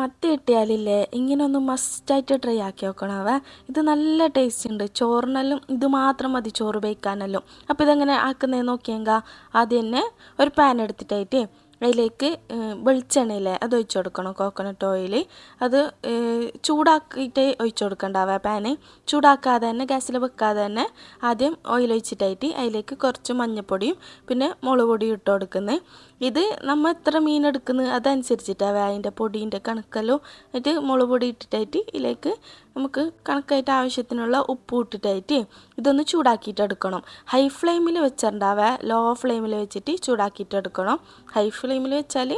മത്തി കിട്ടിയാലില്ലേ? ഇങ്ങനെ ഒന്ന് മസ്റ്റായിട്ട് ട്രൈ ആക്കി നോക്കണവേ ഇത് നല്ല ടേസ്റ്റ് ഉണ്ട്. ചോറിനെല്ലാം ഇത് മാത്രം മതി ചോറ് ബേക്കാനെല്ലാം. അപ്പോൾ ഇതെങ്ങനെ ആക്കുന്നത് നോക്കിയെങ്കിൽ ആദ്യം തന്നെ ഒരു പാൻ എടുത്തിട്ടായിട്ട് അതിലേക്ക് വെളിച്ചെണ്ണയില്ലേ അത് ഒഴിച്ചു കൊടുക്കണം കോക്കനട്ട് ഓയിൽ അത് ചൂടാക്കിയിട്ട് ഒഴിച്ചു കൊടുക്കണ്ടാവേ പാന് ചൂടാക്കാതെ തന്നെ ഗ്യാസിൽ വെക്കാതെ തന്നെ ആദ്യം ഓയിൽ ഒഴിച്ചിട്ടായിട്ട് അതിലേക്ക് കുറച്ച് മഞ്ഞൾപ്പൊടിയും പിന്നെ മുളക് പൊടിയും ഇട്ട് കൊടുക്കുന്നത് ഇത് നമ്മൾ എത്ര മീൻ എടുക്കുന്നത് അതനുസരിച്ചിട്ടാണ് അതിന്റെ പൊടീന്റെ കണക്കല്ലോ എന്നിട്ട് മുളക് പൊടി ഇട്ടിട്ടായിട്ട് ഇതിലേക്ക് നമുക്ക് കണക്കായിട്ട് ആവശ്യത്തിനുള്ള ഉപ്പ് ഇട്ടിട്ടായിട്ട് ഇതൊന്ന് ചൂടാക്കിയിട്ട് എടുക്കണം. ഹൈ ഫ്ലെയിമിൽ വെച്ചിട്ടുണ്ടാവുക ലോ ഫ്ലെയിമിൽ വെച്ചിട്ട് ചൂടാക്കിയിട്ട് എടുക്കണം. ഹൈ ഫ്ലെയിമിൽ വെച്ചാൽ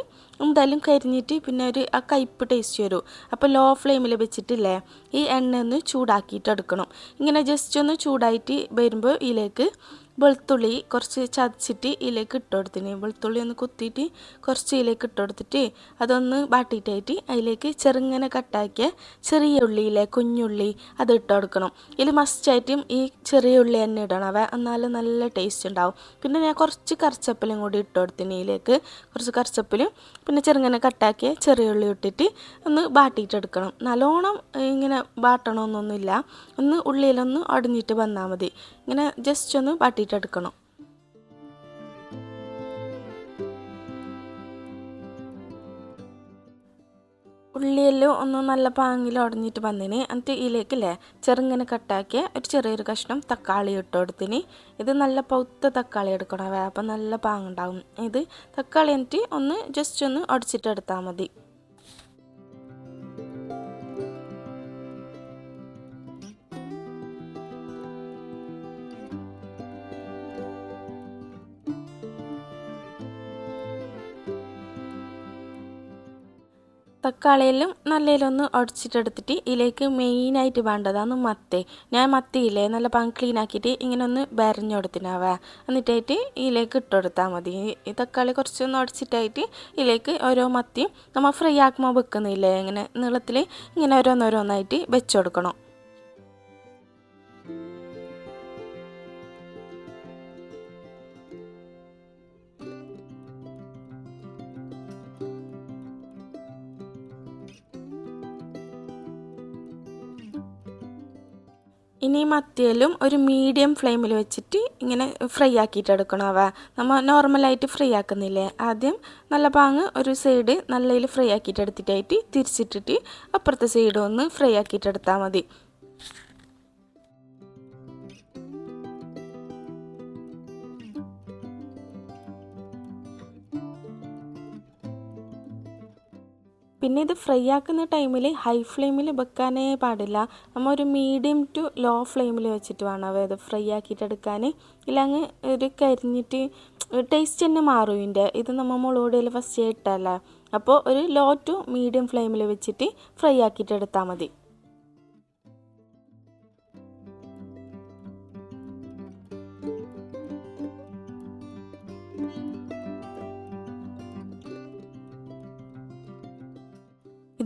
എന്തായാലും കരിഞ്ഞിട്ട് പിന്നെ ഒരു ആ കയ്പ്പ് ടേസ്റ്റ് വരും. അപ്പോൾ ലോ ഫ്ലെയിമിൽ വെച്ചിട്ടില്ലേ ഈ എണ്ണ ഒന്ന് ചൂടാക്കിയിട്ട് എടുക്കണം. ഇങ്ങനെ ജസ്റ്റ് ഒന്ന് ചൂടായിട്ട് വരുമ്പോൾ ഇതിലേക്ക് വെളുത്തുള്ളി കുറച്ച് ചതച്ചിട്ട് ഇതിലേക്ക് ഇട്ട് കൊടുത്തിന്. വെളുത്തുള്ളി ഒന്ന് കുത്തിയിട്ട് കുറച്ച് ഇതിലേക്ക് ഇട്ട് കൊടുത്തിട്ട് അതൊന്ന് ബാട്ടിയിട്ടായിട്ട് അതിലേക്ക് ചെറുങ്ങനെ കട്ടാക്കിയ ചെറിയ ഉള്ളിയിലെ കുഞ്ഞുള്ളി അത് ഇട്ട് കൊടുക്കണം. ഇതിൽ മസ്റ്റായിട്ടും ഈ ചെറിയ ഉള്ളി തന്നെ ഇടണം. അവ എന്നാലും നല്ല ടേസ്റ്റ് ഉണ്ടാവും. പിന്നെ ഞാൻ കുറച്ച് കറിച്ചപ്പലും കൂടി ഇട്ട് കൊടുത്തിന് ഇതിലേക്ക്. കുറച്ച് കറിച്ചപ്പലും പിന്നെ ചെറുങ്ങനെ കട്ടാക്കിയ ചെറിയ ഉള്ളി ഇട്ടിട്ട് ഒന്ന് ബാട്ടിയിട്ടെടുക്കണം നല്ലോണം ഇങ്ങനെ ബാട്ടണമെന്നൊന്നുമില്ല ഒന്ന് ഉള്ളിയിലൊന്ന് ഒടിഞ്ഞിട്ട് വന്നാൽ മതി. ഇങ്ങനെ ജസ്റ്റ് ഒന്ന് ബാട്ടിയിട്ടെടുക്കണം ഉള്ളിയെല്ലാം ഒന്ന് നല്ല പാങ്ങിൽ ഉടഞ്ഞിട്ട് വന്നിന്. എന്നിട്ട് ഇതിലേക്കില്ലേ ചെറുങ്ങനെ കട്ടാക്കിയ ഒരു ചെറിയൊരു കഷ്ണം തക്കാളി ഇട്ട് കൊടുത്തിന്. ഇത് നല്ല പൗത്ത തക്കാളി എടുക്കണം. അപ്പം നല്ല പാങ്ങുണ്ടാവും ഇത് തക്കാളി എന്നിട്ട് ഒന്ന് ജസ്റ്റ് ഒന്ന് ഉടച്ചിട്ട് എടുത്താൽ മതി. തക്കാളിയെല്ലാം നല്ലതിലൊന്ന് ഉടച്ചിട്ടെടുത്തിട്ട് ഇതിലേക്ക് മെയിനായിട്ട് വേണ്ടതാണ് മത്തി. ഞാൻ മത്തിയില്ലേ? നല്ല പാൻ ക്ലീൻ ആക്കിയിട്ട് ഇങ്ങനെ ഒന്ന് ബരഞ്ഞു എന്നിട്ടായിട്ട് ഇതിലേക്ക് ഇട്ട് കൊടുത്താൽ മതി. ഈ തക്കാളി കുറച്ചൊന്ന് ഉടച്ചിട്ടായിട്ട് ഇതിലേക്ക് ഓരോ മത്തിയും നമ്മൾ ഫ്രൈ ആക്കുമ്പോൾ വെക്കുന്നില്ലേ? ഇങ്ങനെ നീളത്തിൽ ഇങ്ങനെ ഓരോന്നോരോന്നായിട്ട് വെച്ച് കൊടുക്കണം ഇനി മത്തിയിലും ഒരു മീഡിയം ഫ്ലെയിമിൽ വെച്ചിട്ട് ഇങ്ങനെ ഫ്രൈ ആക്കിയിട്ട് എടുക്കണം അവ. നമ്മൾ നോർമലായിട്ട് ഫ്രൈ ആക്കുന്നില്ലേ? ആദ്യം നല്ല പാങ്ങ് ഒരു സൈഡ് നല്ലതിൽ ഫ്രൈ ആക്കിയിട്ട് എടുത്തിട്ടായിട്ട് തിരിച്ചിട്ടിട്ട് അപ്പുറത്തെ സൈഡ് ഒന്ന് ഫ്രൈ ആക്കിയിട്ട് എടുത്താൽ മതി. പിന്നെ ഇത് ഫ്രൈ ആക്കുന്ന ടൈമിൽ ഹൈ ഫ്ലെയിമിൽ വെക്കാനേ പാടില്ല. നമ്മൾ ഒരു മീഡിയം ടു ലോ ഫ്ലെയിമിൽ വെച്ചിട്ട് വേണം ഇത് ഫ്രൈ ആക്കിയിട്ട് എടുക്കാൻ ഇല്ലെങ്കിൽ ഒരു കരിഞ്ഞിട്ട് ടേസ്റ്റ് തന്നെ മാറും ഇതിന്റെ ഇത് നമ്മൾ മുളകുപൊടിയിൽ ഫസ്റ്റ് ഇട്ടല്ല അപ്പോൾ ഒരു ലോ ടു മീഡിയം ഫ്ലെയിമിൽ വെച്ചിട്ട് ഫ്രൈ ആക്കിയിട്ട് എടുത്താൽ മതി.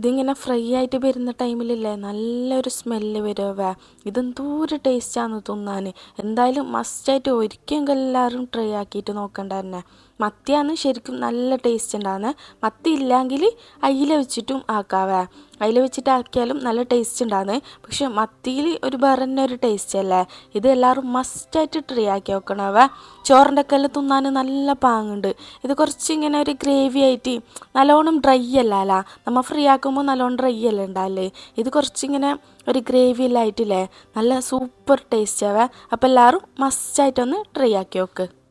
ഇതിങ്ങനെ ഫ്രൈ ആയിട്ട് വരുന്ന ടൈമിലില്ലേ നല്ലൊരു സ്മെല്ല് വരുവേ ഇതെന്തൊരു ടേസ്റ്റാന്ന് തിന്നാൻ എന്തായാലും മസ്റ്റായിട്ട് ഒരിക്കലും എല്ലാവരും ട്രൈ ആക്കിയിട്ട് നോക്കണ്ട തന്നെ. മത്തിയാണ് ശരിക്കും നല്ല ടേസ്റ്റ് ഉണ്ടാകുന്നത് മത്തി ഇല്ലെങ്കിൽ അയില വെച്ചിട്ടും ആക്കാവേ. അയില വെച്ചിട്ട് ആക്കിയാലും നല്ല ടേസ്റ്റ് ഉണ്ടാകുന്നത് പക്ഷെ മത്തിയിൽ ഒരു വേറെ ഒരു ടേസ്റ്റ് അല്ലേ? ഇത് എല്ലാവരും മസ്റ്റായിട്ട് ട്രൈ ആക്കി നോക്കണവേ. ചോറിന്റെ ഒക്കെ എല്ലാം തിന്നാൻ നല്ല പാങ്ങുണ്ട്. ഇത് കുറച്ച് ഇങ്ങനെ ഒരു ഗ്രേവി ആയിട്ട് നല്ലോണം ഡ്രൈ അല്ല നമ്മൾ ഫ്രീ ആക്കുമ്പോൾ നല്ലോണം ഡ്രൈ അല്ല ഉണ്ടാവില്ലേ ഇത് കുറച്ചിങ്ങനെ ഒരു ഗ്രേവി ആയിട്ടില്ലേ? നല്ല സൂപ്പർ ടേസ്റ്റ് ആവേ. അപ്പോൾ എല്ലാവരും മസ്റ്റായിട്ടൊന്ന് ട്രൈ ആക്കി നോക്ക്.